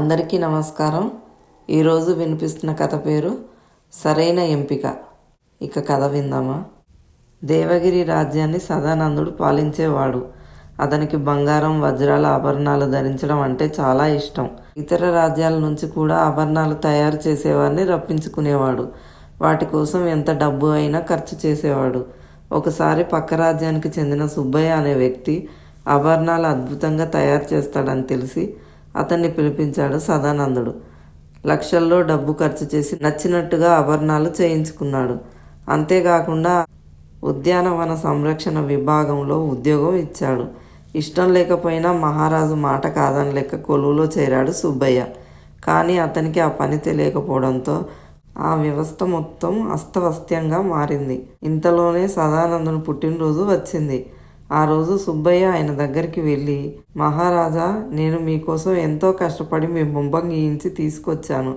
అందరికీ నమస్కారం. ఈరోజు వినిపిస్తున్న కథ పేరు సరైన ఎంపిక. ఇక కథ విందామా? దేవగిరి రాజ్యాన్ని సదానందుడు పాలించేవాడు. అతనికి బంగారం వజ్రాల ఆభరణాలు ధరించడం అంటే చాలా ఇష్టం. ఇతర రాజ్యాల నుంచి కూడా ఆభరణాలు తయారు చేసేవాడిని రప్పించుకునేవాడు. వాటి కోసం ఎంత డబ్బు అయినా ఖర్చు చేసేవాడు. ఒకసారి పక్క రాజ్యానికి చెందిన సుబ్బయ్య అనే వ్యక్తి ఆభరణాలు అద్భుతంగా తయారు చేస్తాడని తెలిసి అతన్ని పిలిపించాడు సదానందుడు. లక్షల్లో డబ్బు ఖర్చు చేసి నచ్చినట్టుగా ఆభరణాలు చేయించుకున్నాడు. అంతేకాకుండా ఉద్యానవన సంరక్షణ విభాగంలో ఉద్యోగం ఇచ్చాడు. ఇష్టం లేకపోయినా మహారాజు మాట కాదని లెక్క కొలువులో చేరాడు సుబ్బయ్య. కానీ అతనికి ఆ పని తెలియకపోవడంతో ఆ వ్యవస్థ మొత్తం అస్తవ్యస్తంగా మారింది. ఇంతలోనే సదానందుని పుట్టినరోజు వచ్చింది. ఆ రోజు సుబ్బయ్య ఆయన దగ్గరికి వెళ్ళి మహారాజా నేను మీకోసం ఎంతో కష్టపడి మీ బొమ్మ గీయించి తీసుకొచ్చాను.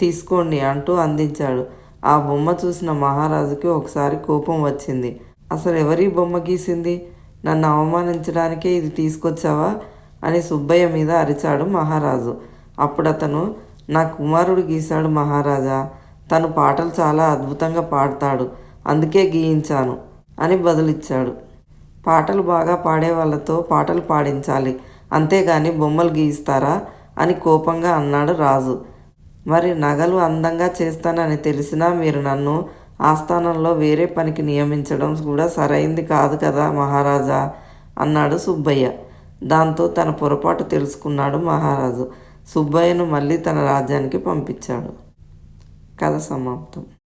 తీసుకోండి అంటూ అందించాడు. ఆ బొమ్మ చూసిన మహారాజుకి ఒకసారి కోపం వచ్చింది. అసలు ఎవరి బొమ్మ గీసింది? నన్ను అవమానించడానికే ఇది తీసుకొచ్చావా? అని సుబ్బయ్య మీద అరిచాడు మహారాజు. అప్పుడు అతను నా కుమారుడు గీశాడు మహారాజా. తను పాటలు చాలా అద్భుతంగా పాడతాడు. అందుకే గీయించాను అని బదులిచ్చాడు. పాటలు బాగా పాడే వాళ్ళతో పాటలు పాడించాలి. అంతేగాని బొమ్మలు గీయిస్తారా? అని కోపంగా అన్నాడు రాజు. మరి నగలు అందంగా చేస్తానని తెలిసినా మీరు నన్ను ఆస్థానంలో వేరే పనికి నియమించడం కూడా సరైంది కాదు కదా మహారాజా? అన్నాడు సుబ్బయ్య. దాంతో తన పొరపాటు తెలుసుకున్నాడు మహారాజు. సుబ్బయ్యను మళ్ళీ తన రాజ్యానికి పంపించాడు. కథ సమాప్తం.